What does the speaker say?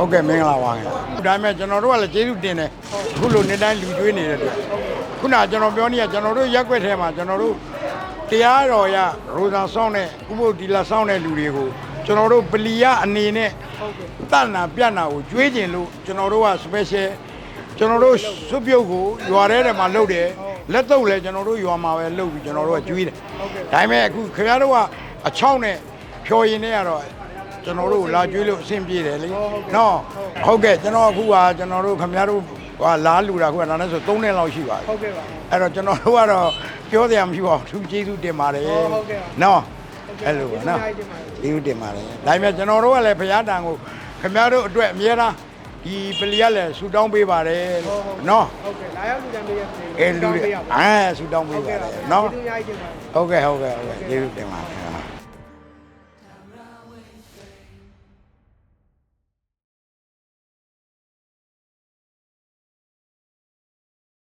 ဟုတ်ကဲ့မင်္ဂလာပါခင်ဗျဒါပေမဲ့ကျွန်တော်တို့ကလည်းကျေးဇူးတင်တယ်အခုလိုနေ့တိုင်းလူကျွေးနေတဲ့အတွက်ခုနကကျွန်တော်ပြောနေရကျွန်တော်တို့ရက်ွက်ထဲမှာကျွန်တော်တို့တရားတော်ရရိုဇာဆောင်းတဲ့ဥပုပ်ဒီလာဆောင်းတဲ့လူတွေကိုကျွန်တော်တို့ပလီယအနေနဲ့ဟုတ်ကဲ့တဏ္ဏပြတ်နာကိုကျွေးကျင်လို့ကျွန်တော်တို့က special ကျွန်တော်တို့စွပ်ပြုတ်ကိုရွာထဲထဲမှာလုပ်တယ်လက်တော့လည်းကျွန်တော်တို့ရွာမှာပဲလုပ်ပြီးကျွန်တော်တို့ကကျွေးတယ်ဟုတ်ကဲ့ဒါပေမဲ့အခုခင်ဗျားတို့ကအချောင်းနဲ့ဖြော်ရင်နဲ့ကတော့ ကျွန်တော်တို့လာကျွေးလို့အဆင်ပြေတယ်လေနော်ဟုတ်ကဲ့ကျွန်တော်အခုကကျွန်တော်တို့ခင်ဗျားတို့ကလားလူတာခုကဒါနဲ့ဆို3နှစ်လောက်ရှိပါပြီဟုတ်ကဲ့ပါအဲ့တော့ကျွန်တော်တို့ကတော့ပြောစရာမရှိပါဘူးသူကျေးဇူးတင်ပါတယ်ဟုတ်ကဲ့ပါနော်ဟုတ်ကဲ့အဲ့လိုပါနော်ကျေးဇူးတင်ပါတယ်ကျေးဇူးတင်ပါတယ်ဒါပေမဲ့ကျွန်တော်တို့ကလည်းဘုရားတန်ကိုခင်ဗျားတို့အတွက်အများအားဒီပလီကလည်းဆူတောင်းပေးပါတယ်နော်ဟုတ်ကဲ့လာရောက်လူတန်းပေးရစေအဲလူတွေအဲဆူတောင်းပေးဟုတ်ပါတကဲ့ပါယ်နော်ကျေးဇူးအများကြီးတင်ပါတယ်ဟုတ်ကဲ့ဟုတ်ကဲ့ဟုတ်ကဲ့ကျေးဇူးတင်ပါတယ်